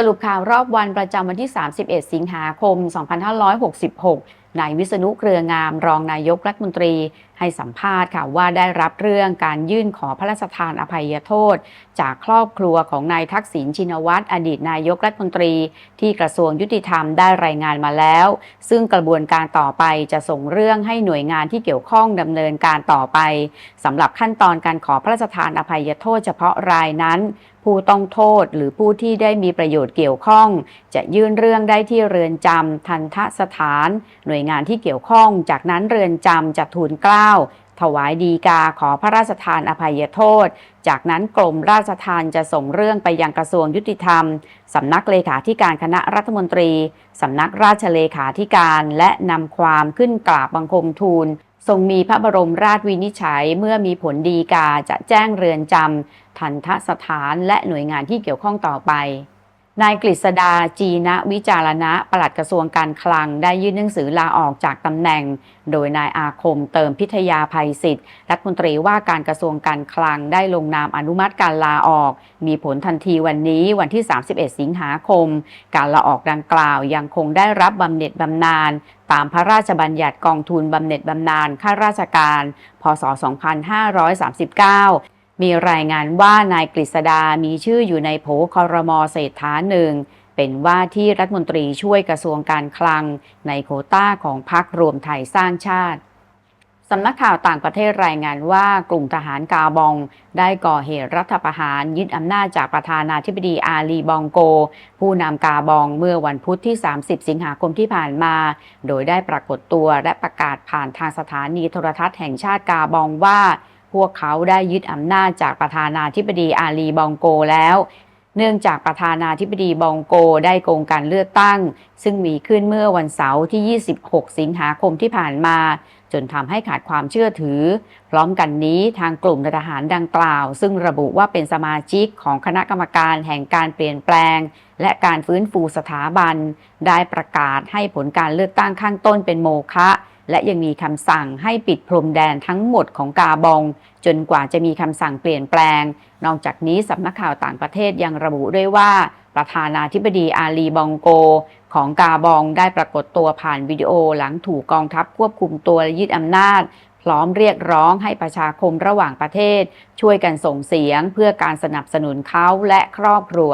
สรุปข่าวรอบวันประจำวันที่ 31 สิงหาคม 2566นายวิษณุเครืองามรองนายกรัฐมนตรีให้สัมภาษณ์ค่ะว่าได้รับเรื่องการยื่นขอพระราชทานอภัยโทษ จากครอบครัวของนายทักษิณชินวัตรอดีตนายกรัฐมนตรี ที่กระทรวงยุติธรรมได้รายงานมาแล้ว ซึ่งกระบวนการต่อไปจะส่งเรื่องให้หน่วยงานที่เกี่ยวข้องดำเนินการต่อไปสำหรับขั้นตอนการขอพระราชทานอภัยโทษเฉพาะรายนั้น ผู้ต้องโทษหรือผู้ที่ได้มีประโยชน์เกี่ยวข้อง จะยื่นเรื่องได้ที่เรือนจำทันทสถาน หน่วยงานที่เกี่ยวข้อง จากนั้นเรือนจำจะทูลเกล้าถวายดีกาขอพระราชทานอภัยโทษ จากนั้นกรมราชทานจะส่งเรื่องไปยังกระทรวงยุติธรรม สำนักเลขาธิการคณะรัฐมนตรี สำนักราชเลขาธิการและนำความขึ้นกราบบังคมทูล ทรงมีพระบรมราชวินิจฉัยเมื่อมีผลดีกาจะแจ้งเรือนจำทันทสถานและหน่วยงานที่เกี่ยวข้องต่อไป นายกฤษดาจีนะวิจารณะปลัดกระทรวงการคลัง ได้ยื่นหนังสือลาออกจากตำแหน่ง โดยนายอาคมเติมพิทยาภัยศิษย์รัฐมนตรีว่าการกระทรวงการคลังได้ลงนามอนุมัติการลาออก มีผลทันทีวันนี้วันที่ 31 สิงหาคม การลาออกดังกล่าวยังคงได้รับบำเหน็จบำนาญตามพระราชบัญญัติกองทุนบำเหน็จบำนาญข้าราชการ พศ 2539 มีรายงานว่านายกฤษดามีชื่ออยู่ในโผคอรมอเศรษฐาหนึ่งเป็นว่าที่รัฐมนตรีช่วยกระทรวงการคลัง ในโคต้าของพรรครวมไทยสร้างชาติสำนักข่าวต่างประเทศรายงานว่ากลุ่มทหารกาบอง ได้ก่อเหตุรัฐประหารยึดอำนาจจากประธานาธิบดีอาลีบองโก ผู้นำกาบองเมื่อวันพุธที่ 30 สิงหาคมที่ผ่านมา โดยได้ปรากฏตัวและประกาศผ่านทางสถานีโทรทัศน์แห่งชาติกาบองว่า พวกเขาได้ยึดอำนาจจากประธานาธิบดีอาลีบองโกแล้ว เนื่องจากประธานาธิบดีบองโกได้โกงการเลือกตั้ง ซึ่งมีขึ้นเมื่อวันเสาร์ที่ 26 สิงหาคมที่ผ่านมา จนทำให้ขาดความเชื่อถือ พร้อมกันนี้ทางกลุ่มทหารดังกล่าว ซึ่งระบุว่าเป็นสมาชิกของคณะกรรมการแห่งการเปลี่ยนแปลง และการฟื้นฟูสถาบัน ได้ประกาศให้ผลการเลือกตั้งข้างต้นเป็นโมฆะ และยังมีคำสั่งให้ปิดพรมแดนทั้งหมดของกาบอง จนกว่าจะมีคำสั่งเปลี่ยนแปลง นอกจากนี้สำนักข่าวต่างประเทศยังระบุด้วยว่า ประธานาธิบดีอาลีบองโก ของกาบองได้ปรากฏตัวผ่านวิดีโอหลังถูกกองทัพควบคุมตัวและยึดอำนาจพร้อมเรียกร้องให้ประชาคมระหว่างประเทศ ช่วยกันส่งเสียงเพื่อการสนับสนุนเขาและครอบครัว